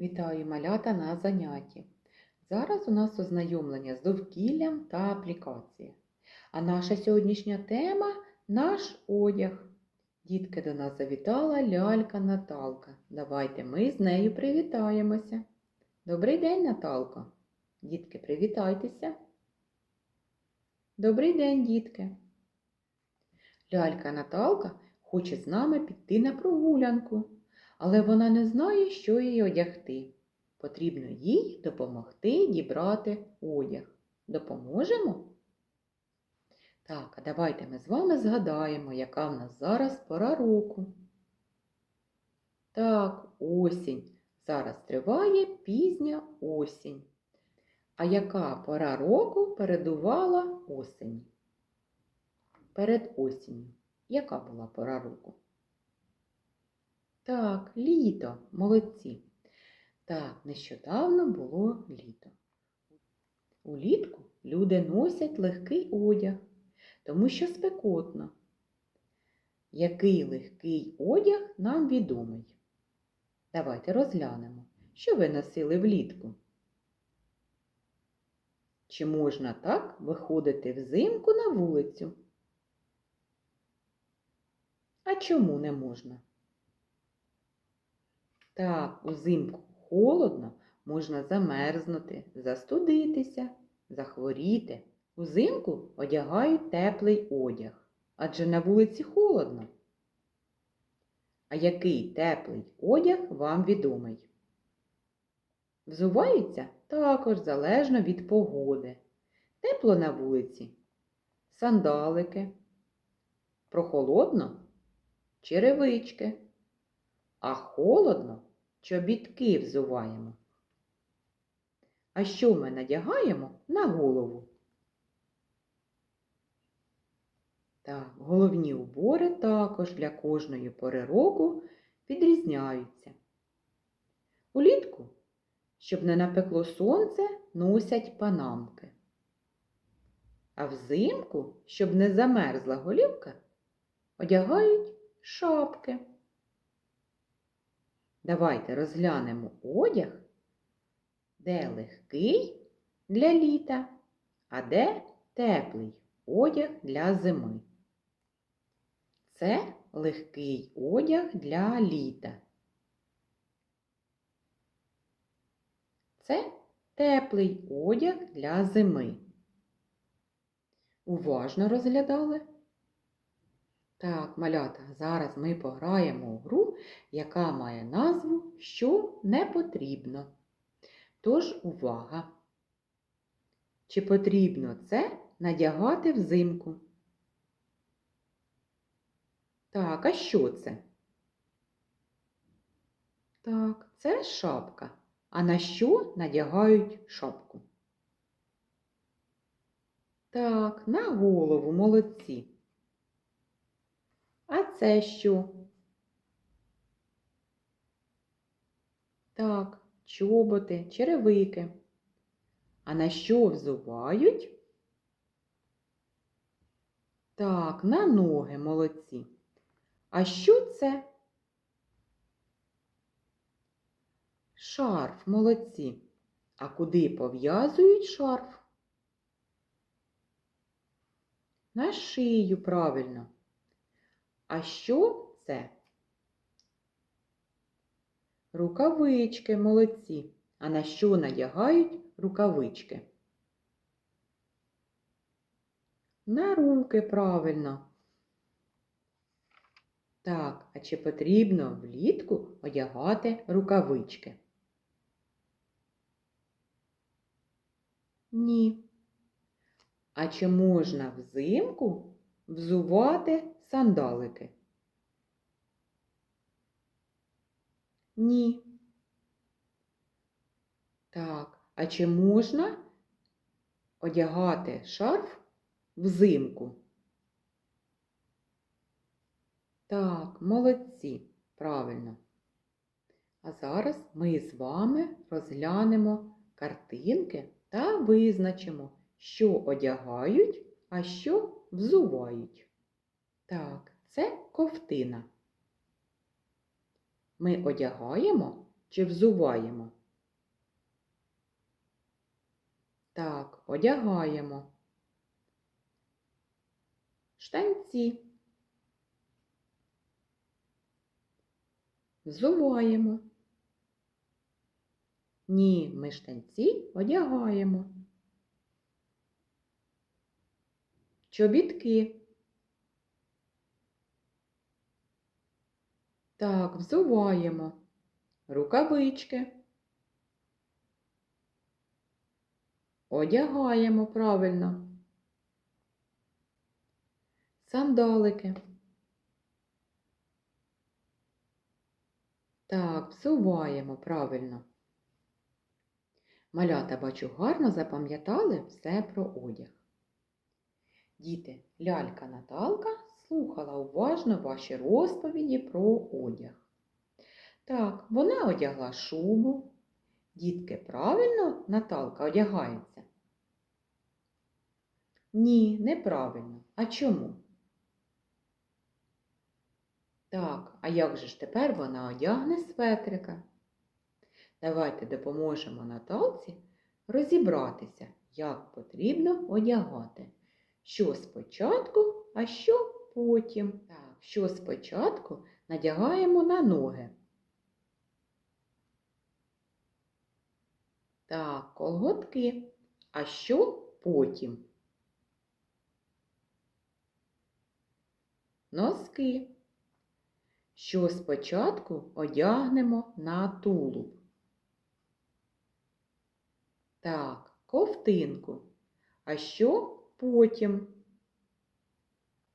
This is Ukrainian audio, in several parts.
Вітаю малята на занятті. Зараз у нас ознайомлення з довкіллям та аплікація. А наша сьогоднішня тема наш одяг. Дітки до нас завітала лялька Наталка. Давайте ми з нею привітаємося. Добрий день, Наталко. Дітки, привітайтеся. Добрий день, дітки. Лялька Наталка хоче з нами піти на прогулянку але вона не знає, що їй одягти. Потрібно їй допомогти дібрати одяг. Допоможемо? Так, а давайте ми з вами згадаємо, яка в нас зараз пора року. Так, осінь. Зараз триває пізня осінь. А яка пора року передувала осені? Перед осінню. Яка була пора року? Так, літо, молодці. Так, нещодавно було літо. Улітку люди носять легкий одяг, тому що спекотно. Який легкий одяг нам відомий? Давайте розглянемо, що ви носили влітку. Чи можна так виходити взимку на вулицю? А чому не можна? Так, узимку холодно, можна замерзнути, застудитися, захворіти. Узимку одягають теплий одяг, адже на вулиці холодно. А який теплий одяг вам відомий? Взуваються також залежно від погоди. Тепло на вулиці, сандалики, прохолодно черевички, а холодно чобітки взуваємо. А що ми надягаємо на голову? Так, головні убори також для кожної пори року відрізняються. Улітку, щоб не напекло сонце, носять панамки. А взимку, щоб не замерзла голівка, одягають шапки. Давайте розглянемо одяг, де легкий для літа, а де теплий одяг для зими. Це легкий одяг для літа. Це теплий одяг для зими. Уважно розглядали? Так, малята, зараз ми пограємо у гру, яка має назву Що не потрібно. Тож увага! Чи потрібно це надягати взимку? Так, а що це? Так, це шапка. А на що надягають шапку? Так, на голову молодці. А це що? Так, чоботи, черевики. А на що взувають? Так, на ноги молодці. А що це? Шарф молодці. А куди пов'язують шарф? На шию правильно. А що це? Рукавички молодці. А на що надягають рукавички? На руки правильно. Так, а чи потрібно влітку одягати рукавички? Ні. А чи можна взимку взувати сандалики? Ні. Так, а чи можна одягати шарф взимку? Так, молодці, правильно. А зараз ми з вами розглянемо картинки та визначимо, що одягають, а що взувають. Так, це ковтина. Ми одягаємо чи взуваємо? Так, одягаємо. Штанці. Взуваємо. Ні, ми штанці одягаємо. Чобітки. Так, взуваємо. Рукавички. Одягаємо правильно. Сандалики. Так, взуваємо правильно. Малята, бачу, гарно запам'ятали все про одяг. Діти, лялька Наталка слухала уважно ваші розповіді про одяг. Так, вона одягла шубу. Дітки, правильно Наталка одягається? Ні, неправильно. А чому? Так, а як же ж тепер вона одягне светрика? Давайте допоможемо Наталці розібратися, як потрібно одягати. Що спочатку, а що потім. Так, що спочатку надягаємо на ноги. Так, колготки. А що потім? Носки. Що спочатку одягнемо на тулуб. Так, ковтинку. А що потім?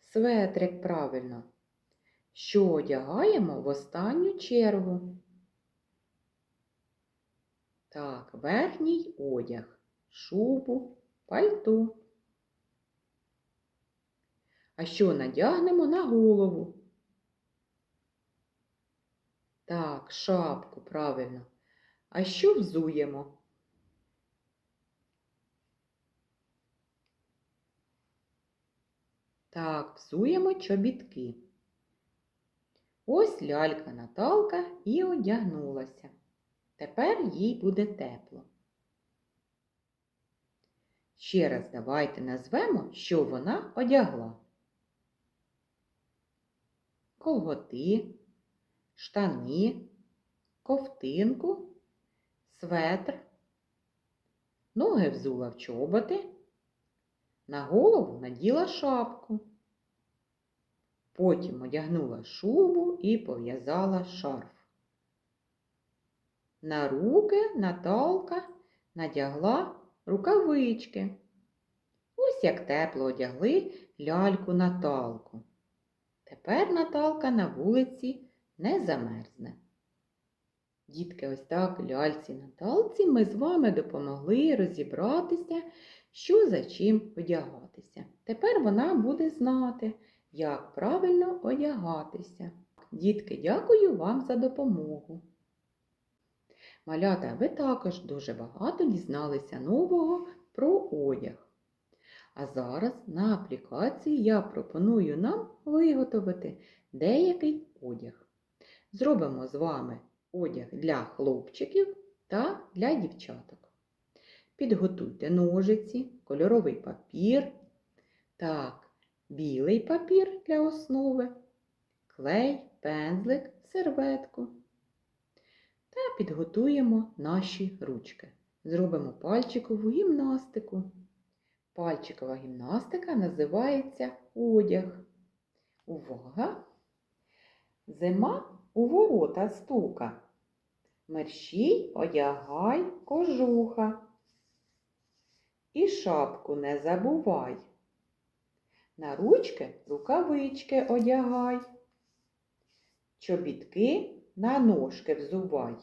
Светрик правильно. Що одягаємо в останню чергу? Так, верхній одяг, шубу, пальто. А що надягнемо на голову? Так, шапку, правильно. А що взуємо? Так, взуємо чобітки. Ось лялька Наталка і одягнулася. Тепер їй буде тепло. Ще раз давайте назвемо, що вона одягла. Колготи, штани, ковтинку, светр, ноги взула в чоботи, на голову наділа шапку. Потім одягнула шубу і пов'язала шарф. На руки Наталка надягла рукавички. Ось як тепло одягли ляльку Наталку. Тепер Наталка на вулиці не замерзне. Дітки, ось так ляльці Наталці ми з вами допомогли розібратися, що за чим одягатися. Тепер вона буде знати, як правильно одягатися. Дітки, дякую вам за допомогу. Малята, ви також дуже багато дізналися нового про одяг. А зараз на аплікації я пропоную нам виготовити деякий одяг. Зробимо з вами одяг для хлопчиків та для дівчаток. Підготуйте ножиці, кольоровий папір, так, білий папір для основи, клей, пензлик, серветку. Та підготуємо наші ручки. Зробимо пальчикову гімнастику. Пальчикова гімнастика називається одяг. Увага! Зима у ворота стука. Мерщій одягай кожуха. І шапку не забувай. На ручки рукавички одягай. Чобітки на ножки взувай.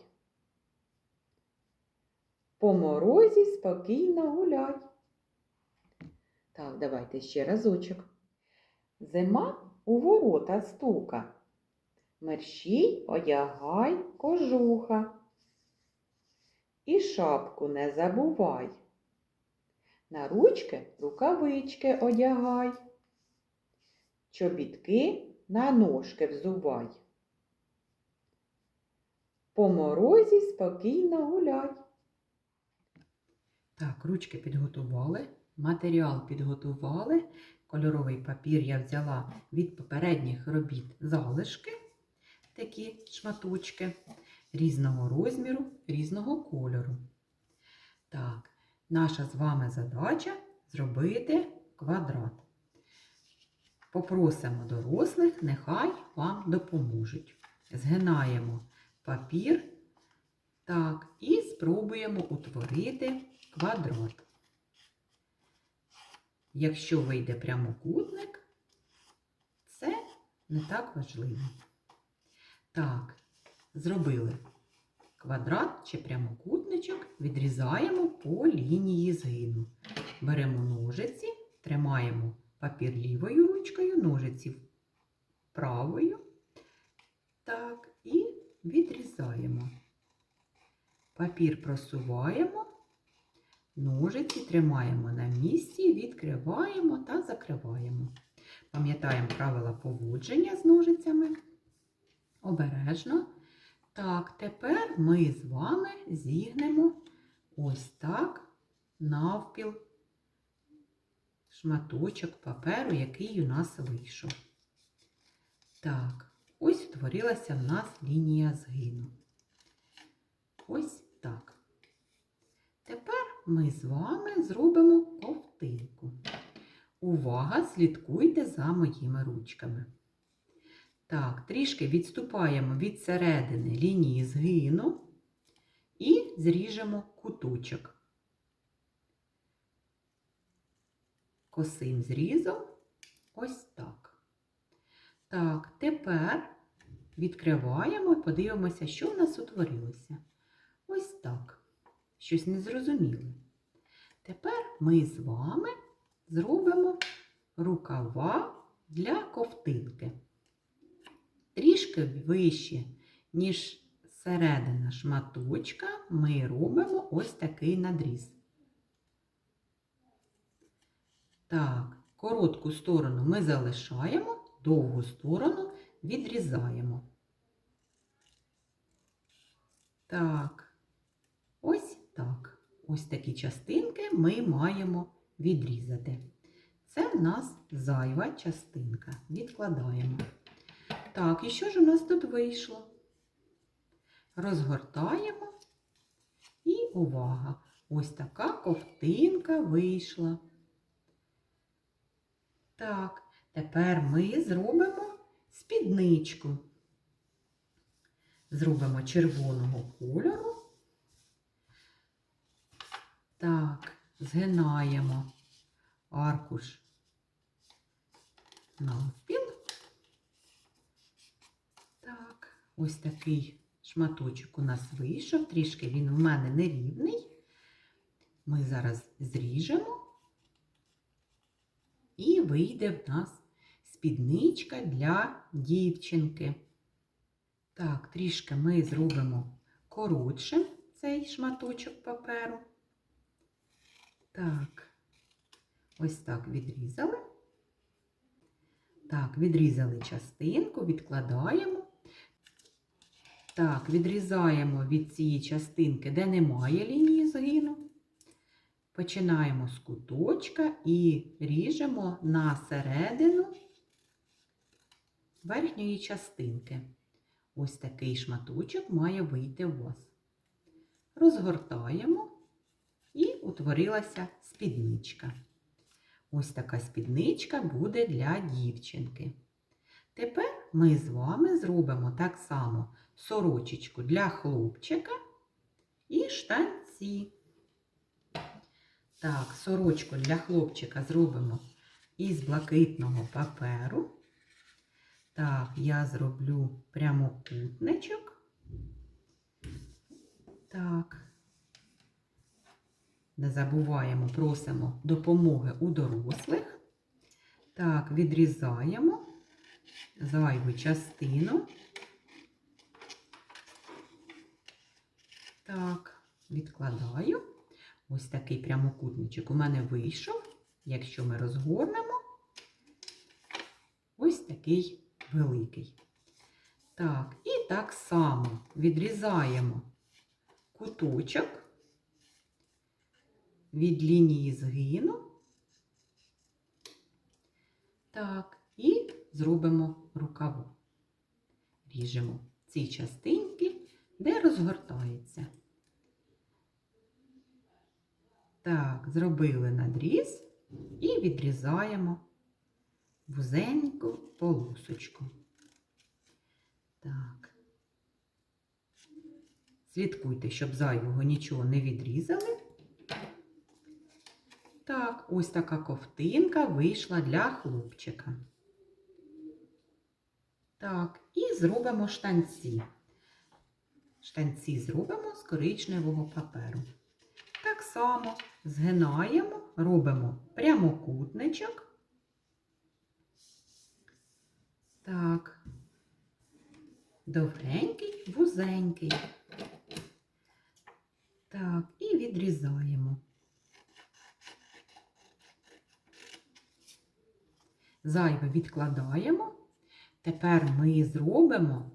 По морозі спокійно гуляй. Так, давайте ще разочок. Зима у ворота стука. Мерщій одягай кожуха. І шапку не забувай. На ручки рукавички одягай. Чобітки на ножки взувай. по морозі спокійно гуляй. Так, ручки підготували, матеріал підготували. Кольоровий папір я взяла від попередніх робіт залишки, такі шматочки різного розміру, різного кольору. Так, наша з вами задача зробити квадрат. Попросимо дорослих, нехай вам допоможуть. Згинаємо папір. Так, і спробуємо утворити квадрат. Якщо вийде прямокутник, це не так важливо. Так, зробили квадрат чи прямокутничок, відрізаємо по лінії згину. Беремо ножиці, тримаємо папір лівою ручкою, ножиці правою. Так, і відрізаємо. Папір просуваємо, ножиці тримаємо на місці, відкриваємо та закриваємо. Пам'ятаємо правила поводження з ножицями. Обережно. Так, тепер ми з вами зігнемо ось так навпіл шматочок паперу, який у нас вийшов. Так, ось утворилася в нас лінія згину. Ось так. Тепер ми з вами зробимо ковтинку. Увага, слідкуйте за моїми ручками. Так, трішки відступаємо від середини лінії згину і зріжемо куточок. Косим зрізом ось так. Так, тепер відкриваємо і подивимося, що в нас утворилося. Ось так. Щось незрозуміле. Тепер ми з вами зробимо рукава для ковтинки. Трішки вище, ніж середина шматочка, ми робимо ось такий надріз. Так, коротку сторону ми залишаємо, довгу сторону відрізаємо. Так, ось так. Ось такі частинки ми маємо відрізати. Це в нас зайва частинка. Відкладаємо. Так, і що ж у нас тут вийшло? Розгортаємо. І увага! Ось така ковтинка вийшла. Так, тепер ми зробимо спідничку. Зробимо червоного кольору. Так, згинаємо аркуш навпіл. Так, ось такий шматочок у нас вийшов, трішки він у мене нерівний. Ми зараз зріжемо і вийде в нас спідничка для дівчинки. Так, трішки ми зробимо коротшим цей шматочок паперу. Так, ось так відрізали. Так, відрізали частинку, відкладаємо. Так, відрізаємо від цієї частинки, де немає лінії згину. Починаємо з куточка і ріжемо на середину верхньої частинки. Ось такий шматочок має вийти у вас. Розгортаємо і утворилася спідничка. Ось така спідничка буде для дівчинки. Тепер ми з вами зробимо так само сорочечку для хлопчика і штанці. Так, сорочку для хлопчика зробимо із блакитного паперу. Так, я зроблю прямокутничок. Так. Не забуваємо, просимо допомоги у дорослих. Так, відрізаємо зайву частину. Так, відкладаю. Ось такий прямокутничок у мене вийшов. Якщо ми розгорнемо, ось такий великий. Так, і так само відрізаємо куточок від лінії згину. Так, і зробимо рукаву. Ріжемо ці частинки, де розгортається. Так, зробили надріз і відрізаємо вузеньку полосочку. Так. Слідкуйте, щоб зайвого нічого не відрізали. Так, ось така ковтинка вийшла для хлопчика. Так, і зробимо штанці. Штанці зробимо з коричневого паперу. Так само згинаємо, робимо прямокутничок. Так. Довгенький, вузенький. Так, і відрізаємо. Зайве відкладаємо. Тепер ми зробимо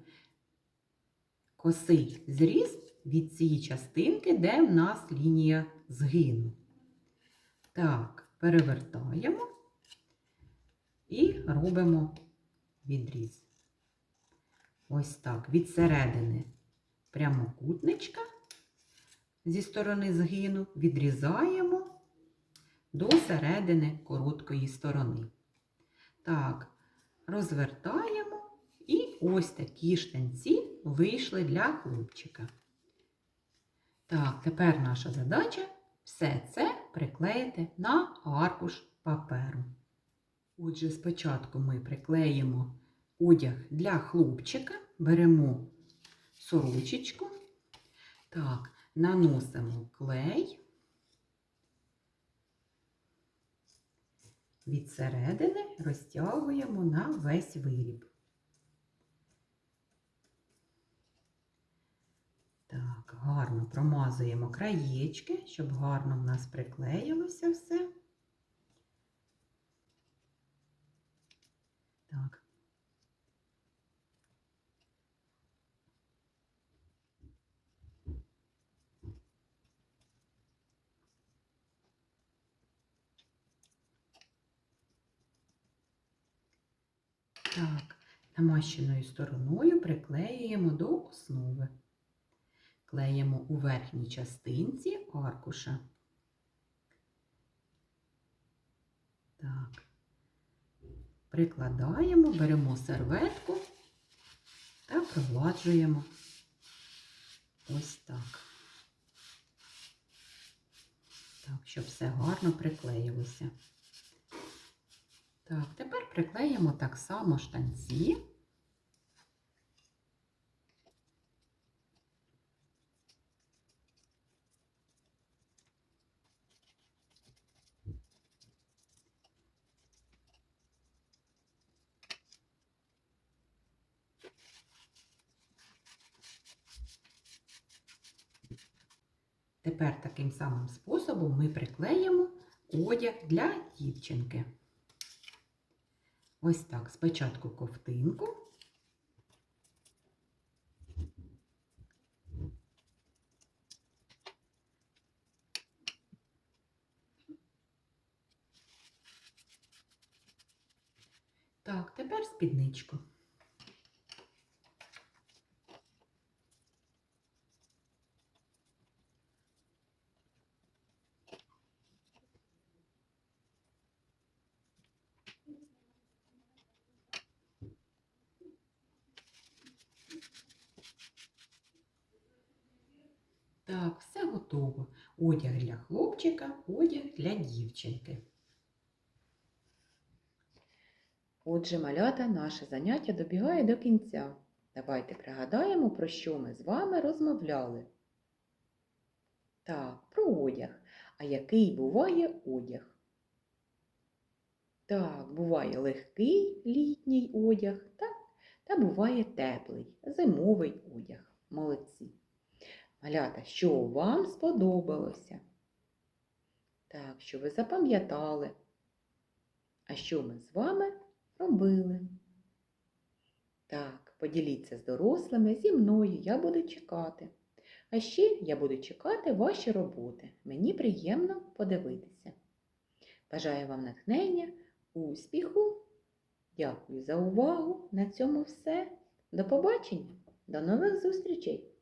косий зріз від цієї частинки, де в нас лінія згину. Так, перевертаємо і робимо відріз. Ось так, від середини прямокутничка зі сторони згину відрізаємо до середини короткої сторони. Так, розвертаємо і ось такі штанці вийшли для хлопчика. Так, тепер наша задача все це приклеїти на аркуш паперу. Отже, спочатку ми приклеїмо одяг для хлопчика, беремо сорочечку, так, наносимо клей від середини розтягуємо на весь виріб. Промазуємо краєчки, щоб гарно в нас приклеїлося все. Так. Так, намащеною стороною приклеюємо до основи. Клеїмо у верхній частинці аркуша. Так. Прикладаємо, беремо серветку та прогладжуємо ось так. Так, щоб все гарно приклеїлося. Так, тепер приклеїмо так само штанці. Тепер таким самим способом ми приклеїмо одяг для дівчинки. Ось так, спочатку ковтинку. Так, тепер спідничку. Так, все готово. Одяг для хлопчика, одяг для дівчинки. Отже, малята, наше заняття добігає до кінця. Давайте пригадаємо, про що ми з вами розмовляли. Так, про одяг. А який буває одяг? Так, буває легкий літній одяг, так, та буває теплий, зимовий одяг. Молодці. Малята, що вам сподобалося? Так, що ви запам'ятали? А що ми з вами робили? Так, Поділіться з дорослими, зі мною, я буду чекати. А ще я буду чекати ваші роботи. Мені приємно подивитися. Бажаю вам натхнення, успіху. Дякую за увагу. На цьому все. До побачення, до нових зустрічей!